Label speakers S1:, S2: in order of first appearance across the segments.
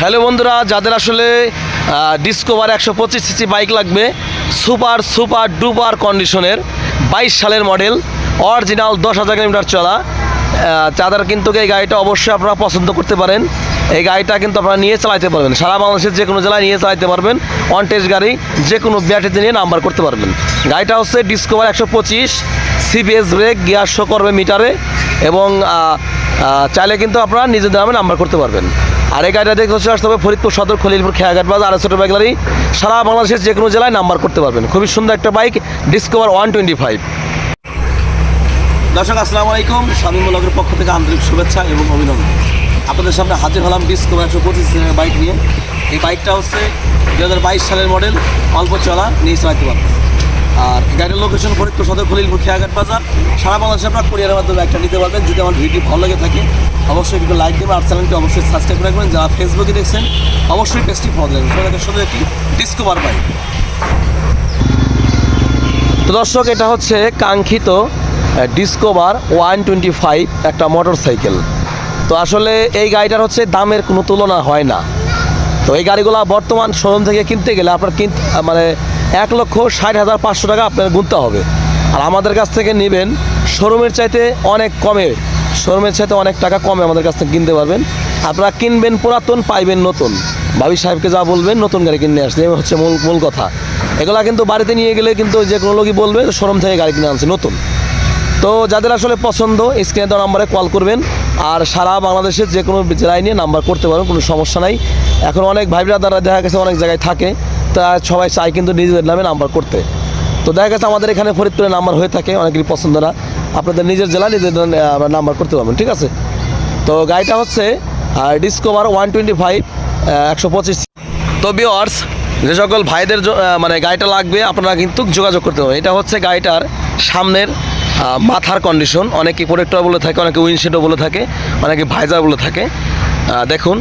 S1: Hello বন্ধুরা যাদের আসলে ডিসকোভার একশো পঁচিশ সিসি বাইক লাগবে সুপার সুপার ডুপার কন্ডিশনের বাইশ সালের মডেল অরিজিনাল দশ হাজার কিলোমিটার চলা। আহ, কিন্তু এই গাড়িটা অবশ্যই আপনারা পছন্দ করতে পারেন এই গাড়িটা কিন্তু আপনারা নিয়ে চালাইতে পারবেন। সারা বাংলাদেশের যে কোনো জেলায় নিয়ে চালাইতে পারবেন অন টেস্ট গাড়ি যে কোনো ব্যাটারিতে নিয়ে নাম্বার করতে পারবেন। গাড়িটা হচ্ছে ডিসকোভার একশো পঁচিশ সিবিএস ব্রেক গিয়ার শো করবে মিটারে এবং চাইলে কিন্তু আপনারা নিজেদের নামে নাম্বার করতে পারবেন। আর এই গাড়িটা দেখে আসতে হবে ফরিদপুর সদর, খলিলপুর খেয়াঘাট বাজার, আর ছোটো বাইকলারি সারা বাংলাদেশের যে কোনো জেলায় নাম্বার করতে পারবেন। খুবই সুন্দর একটা bike Discover one twenty five. দর্শক, আসসালামু আলাইকুম। স্বামী ব্লগের পক্ষ থেকে আন্তরিক শুভেচ্ছা এবং অভিনন্দন। আপনাদের সামনে হাজির হলাম ডিসকভার একশো পঁচিশ বাইক নিয়ে। এই বাইকটা হচ্ছে দু হাজার বাইশ সালের মডেল অল্প চলা, নিয়ে চালাতে পারবেন। আর গাড়ির লোকেশন ফরিদপুর সদর খলিলপুর খেয়াঘাট বাজার। সারা বাংলাদেশে আপনার কুরিয়ারের মাধ্যমে একটা নিতে পারবেন। যদি আমার ভিডিও ভালো লাগে থাকে, অবশ্যই ভিডিও লাইক দেবেন আর চ্যানেলটি অবশ্যই সাবস্ক্রাইব করে রাখবেন। যারা ফেসবুকে দেখছেন, অবশ্যই পেজটি ফলো দেবেন। সেটা শুধু একটি ডিসকভার বাইক তো দর্শক, এটা হচ্ছে কাঙ্ক্ষিত ডিসকভার ওয়ান টোয়েন্টি ফাইভ একটা মোটর সাইকেল তো আসলে এই গাড়িটার হচ্ছে দামের কোনো তুলনা হয় না। তো এই গাড়িগুলো বর্তমান শোরুম থেকে কিনতে গেলে আপনার কিন মানে এক লক্ষ ষাট হাজার পাঁচশো টাকা আপনার গুনতে হবে। আর আমাদের কাছ থেকে নেবেন শোরুমের চাইতে অনেক কমে, শোরুমের চাইতে অনেক টাকা কমে আমাদের কাছ থেকে কিনতে পারবেন। আপনারা কিনবেন পুরাতন, পাইবেন নতুন। ভাবি সাহেবকে যা বলবেন, নতুন গাড়ি কিনে আসছে হচ্ছে মূল মূল কথা। এগুলা কিন্তু বাড়িতে নিয়ে গেলে কিন্তু যে কোনো লোকই বলবে শোরুম থেকে গাড়ি কিনে আনছে, নতুন। তো যাদের আসলে পছন্দ, স্ক্রিনে দেওয়া নাম্বারে কল করবেন। আর সারা বাংলাদেশের যে কোনো জেলায় নিয়ে নাম্বার করতে পারবেন, কোনো সমস্যা নাই। এখন অনেক ভাই দ্বারা দেখা গেছে অনেক জায়গায় থাকে। তা সবাই চায় কিন্তু নিজেদের নামে নাম্বার করতে। তো দেখা গেছে আমাদের এখানে ফরিদপুরে নাম্বার হয়ে থাকে, অনেকেরই পছন্দ না আপনাদের নিজের জেলা নিজের নাম্বার করতে পারবেন, ঠিক আছে? তো গাড়িটা হচ্ছে ডিসকভার ওয়ান টোয়েন্টি ফাইভ একশো পঁচিশ তো বিওয়ার্স যে সকল ভাইদের মানে গাড়িটা লাগবে, আপনারা কিন্তু যোগাযোগ করতে হবে এটা হচ্ছে গাড়িটার সামনের মাথার কন্ডিশন অনেকে প্রোটেক্টর বলে থাকে, অনেকে উইন্ডশিটও বলে থাকে, অনেকে ভাইজার বলে থাকে। দেখুন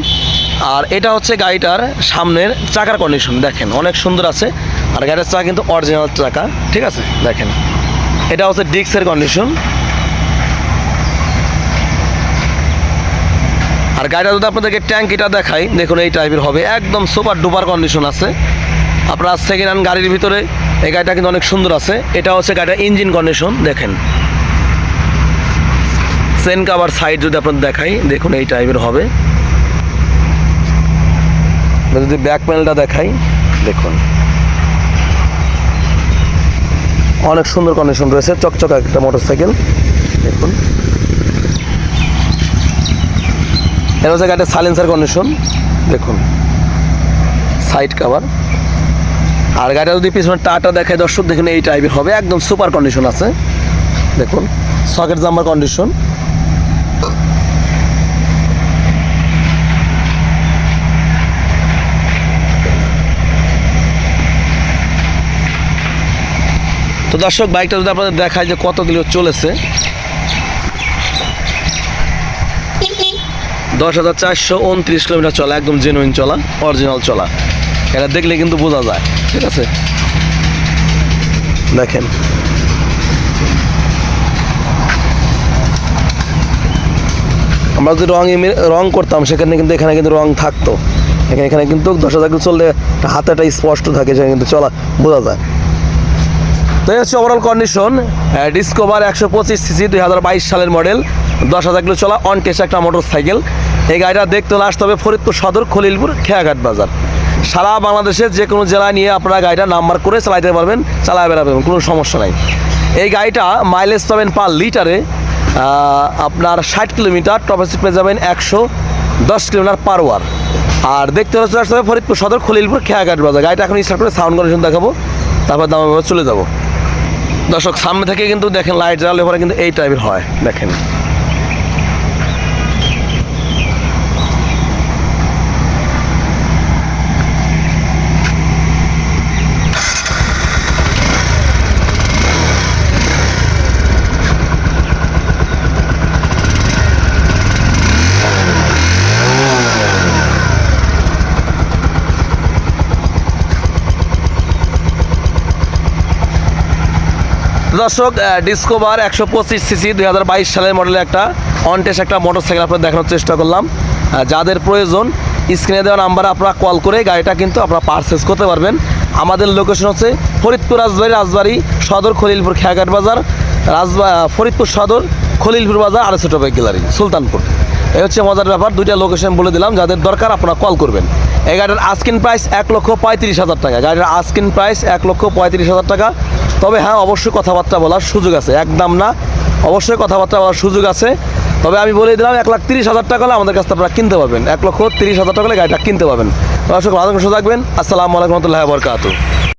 S1: আর এটা হচ্ছে গাড়িটার সামনের চাকার কন্ডিশন দেখেন, অনেক সুন্দর আছে। আর গাড়ির চাকা কিন্তু অরিজিনাল চাকা, ঠিক আছে? দেখেন, এটা হচ্ছে ডিক্সের কন্ডিশন আর গাড়িটা যদি আপনাদেরকে ট্যাঙ্কিটা দেখাই, দেখুন এই টাইপের হবে। একদম সুপার ডুপার কন্ডিশন আছে। আপনার সেকেন্ড হ্যান্ড গাড়ির ভিতরে এই গাড়িটা কিন্তু অনেক সুন্দর আছে। এটা হচ্ছে গাড়িটা ইঞ্জিন কন্ডিশন দেখেন। সেন কাভার সাইড যদি আপনাদের দেখাই, দেখুন এই টাইপের হবে। এবার যদি ব্যাক প্যানেলটা দেখাই, দেখুন। অনেক সুন্দর কন্ডিশন রয়েছে, চকচকা একটা মোটর সাইকেল দেখুন। এটা হচ্ছে গাড়িটা সাইলেন্সার কন্ডিশন দেখুন। সাইড কাভার আর গাড়িটা যদি পিছনে টাটা দেখায়, দর্শক, দেখুন, এই টাইপের হবে। একদম সুপার কন্ডিশন আছে, দেখুন। সকেট জাম্বার কন্ডিশন তো দর্শক, বাইকটা যদি আপনাদের দেখায় যে কত কিলো চলেছে। দশ হাজার চারশো উনত্রিশ কিলোমিটার চলা, একদম জেনুইন চলা অরিজিনাল চলা। এটা দেখলে কিন্তু বোঝা যায়, ঠিক আছে? দেখেন। আমরা যদি রং রং করতাম, সেখানে কিন্তু এখানে কিন্তু রং থাকতো। এখানে এখানে কিন্তু দশ হাজার চললে হাতেটা স্পষ্ট থাকে সেখানে কিন্তু চলা, বোঝা যায়। তো এই হচ্ছে ওভারঅল কন্ডিশন ডিসকভার একশো পঁচিশ সিসি, দুই হাজার বাইশ সালের মডেল দশ হাজার কিলো চলা অন টেস্ট একটা মোটর সাইকেল এই গাড়িটা দেখতে হলে আসতে হবে ফরিদপুর সদর, খলিলপুর, খেয়াঘাট বাজার। সারা বাংলাদেশের যে কোনো জেলায় নিয়ে আপনারা গাড়িটা নাম্বার করে চালাইতে পারবেন চালায় বেড়াবেন কোনো সমস্যা নাই। এই গাড়িটা মাইলেজ পাবেন পার লিটারে আপনার ষাট কিলোমিটার টপ পেয়ে যাবেন একশো দশ কিলোমিটার পার ওয়ার আর দেখতে হচ্ছে আসতে হবে ফরিদপুর সদর, খলিলপুর, খেয়াঘাট বাজার। গাড়িটা এখন স্টার্ট করে সাউন্ড কন্ডিশন দেখাবো, তারপর দাম চলে যাব। দর্শক সামনে থেকে কিন্তু দেখেন লাইট জ্বালালে পরে কিন্তু এই টাইপের হয়। দেখেন। দর্শক ডিসকোভার একশো পঁচিশ সিসি দুই হাজার বাইশ সালের মডেলের একটা অনটেস একটা মোটর সাইকেল আপনাদের দেখানোর চেষ্টা করলাম। যাদের প্রয়োজন স্ক্রিনে দেওয়া নাম্বারে আপনারা কল করে গাড়িটা কিন্তু আপনারা পারচেস করতে পারবেন। আমাদের লোকেশন হচ্ছে ফরিদপুর রাজবাড়ি রাজবাড়ি সদর খলিলপুর খেয়াঘাট বাজার, রাজবা ফরিদপুর সদর খলিলপুর বাজার আর ছোটো গ্যালারি, সুলতানপুর। এই হচ্ছে মজার ব্যাপার, দুইটা লোকেশন বলে দিলাম, যাদের দরকার আপনারা কল করবেন। এই গাড়ির আস্কিন প্রাইস এক লক্ষ পঁয়ত্রিশ হাজার টাকা গাড়ির আস্কিন প্রাইস এক লক্ষ পঁয়ত্রিশ হাজার টাকা। তবে হ্যাঁ অবশ্যই কথাবার্তা বলার সুযোগ আছে। একদম না, অবশ্যই কথাবার্তা বলার সুযোগ আছে। তবে আমি বলে দিলাম, এক লাখ তিরিশ হাজার টাকা হলে আমাদের কাছ থেকে আপনারা কিনতে পারবেন। এক লক্ষ তিরিশ হাজার টাকা হলে গাড়িটা কিনতে পারবেন। দর্শক, ভালো থাকবেন আসসালামু আলাইকুম রহমতুল্লাহ বরকাতু